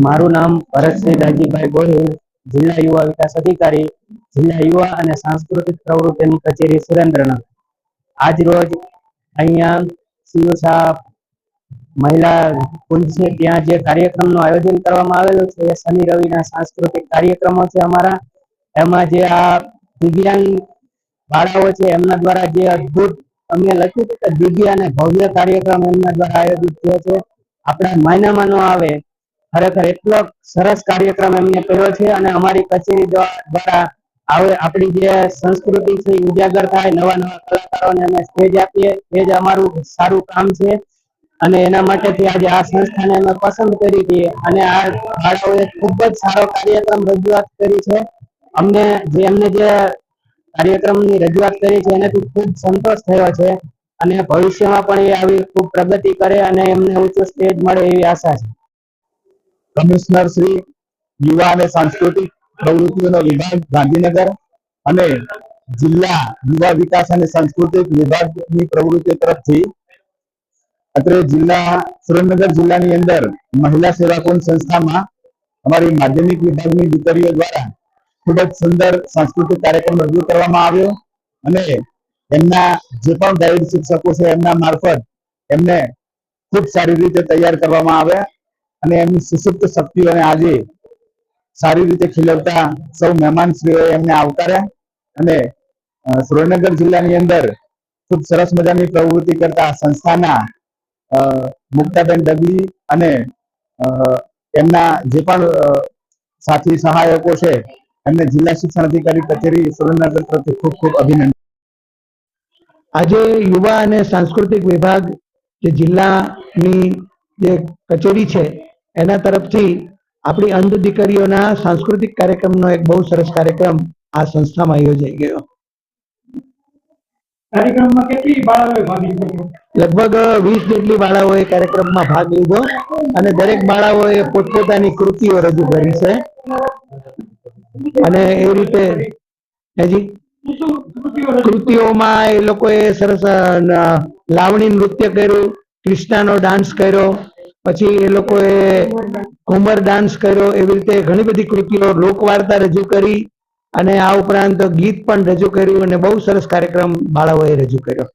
મારું નામ ભરતસિંહ દાજીભાઈ ગોહિલ, જિલ્લા યુવા વિકાસ અધિકારી, જિલ્લા યુવા અને સાંસ્કૃતિક પ્રવૃત્તિની કચેરી સુરેન્દ્રનગર. આજ રોજ અહીંયા સાહેબ, મહિલા કુંજ ત્યાં જે કાર્યક્રમનું આયોજન કરવામાં આવેલું છે, એ શનિ રવિના સાંસ્કૃતિક કાર્યક્રમો છે અમારા. એમાં જે આ દિવ્યાંગ બાળાઓ છે, એમના દ્વારા જે અદ્ભુત, અમે લખ્યું કે દિવ્ય અને ભવ્ય કાર્યક્રમ એમના દ્વારા આયોજિત થયો છે. આપણા માયનામાં ન આવે ખરેખર એટલો સરસ કાર્યક્રમ એમને કર્યો છે અને અમારી કચેરી દ્વા- દ્વારા આવે આપણી જે સંસ્કૃતિ છે ઉજાગર થાય, નવા નવા કલાકારોને અમે સ્ટેજ આપીએ, એ જ અમારું સારું કામ છે. અને એના માટેથી આજે આ સંસ્થાને અમે પસંદ કરી હતી અને આ બાળકોએ ખૂબ જ સારો કાર્યક્રમ રજૂઆત કરી છે. અમને જે એમને જે કાર્યક્રમની રજૂઆત કરી છે એનાથી ખૂબ સંતોષ થયો છે અને ભવિષ્યમાં પણ એ આવી ખૂબ પ્રગતિ કરે અને એમને ઊંચો સ્ટેજ મળે એવી આશા છે. કમિશનર શ્રી, યુવા અને સાંસ્કૃતિક પ્રવૃત્તિઓનો વિભાગ ગાંધીનગર અને જિલ્લા યુવા વિકાસ અને સાંસ્કૃતિક વિભાગની પ્રવૃત્તિઓ તરફથી અત્રે જિલ્લા, સુરેન્દ્રનગર જિલ્લાની અંદર મહિલા સેવાકુંજ સંસ્થામાં અમારી માધ્યમિક વિભાગની દીકરીઓ દ્વારા ખૂબ જ સુંદર સાંસ્કૃતિક કાર્યક્રમ રજૂ કરવામાં આવ્યો અને એમના જે પણ ગાઈડ શિક્ષકો છે એમના મારફત એમને ખૂબ સારી રીતે તૈયાર કરવામાં આવ્યા. અને એમની સુસુપ્ત શક્તિઓને આજે સારી રીતે ખીલવતા સૌ મહેમાનશ્રીઓએ એમને આવકાર્યા અને સુરેન્દ્રનગર જિલ્લાની અંદર ખૂબ સરસ મજાની પ્રવૃત્તિ કરતા સંસ્થાના મુક્તાબેન ડગલી અને એમના જે પણ સાથી સહાયકો છે, એમને જિલ્લા શિક્ષણ અધિકારી કચેરી સુરેન્દ્રનગર તરફથી ખૂબ ખૂબ અભિનંદન. આજે યુવા અને સાંસ્કૃતિક વિભાગ જે જિલ્લાની જે કચેરી છે એના તરફથી આપણી અંધ દીકરીઓના સાંસ્કૃતિક કાર્યક્રમનો એક બહુ સરસ કાર્યક્રમ આ સંસ્થામાં યોજાઈ ગયો. કાર્યક્રમમાં કેટલી બાળાઓએ ભાગ લીધો? લગભગ વીસ જેટલી બાળાઓએ કાર્યક્રમમાં ભાગ લીધો અને દરેક બાળાઓએ પોતપોતાની કૃતિઓ રજૂ કરી છે. અને એ રીતે હેજી? કૃતિઓમાં એ લોકોએ સરસ લાવણી નૃત્ય કર્યું કૃષ્ણાનો ડાન્સ કર્યો પછી એ લોકોએ ઘુમર ડાન્સ કર્યો, એવી રીતે ઘણી બધી કૃતિઓ લોકવાર્તા રજૂ કરી અને આ ઉપરાંત ગીત પણ રજૂ કર્યું અને બહુ સરસ કાર્યક્રમ બાળાઓએ રજૂ કર્યો.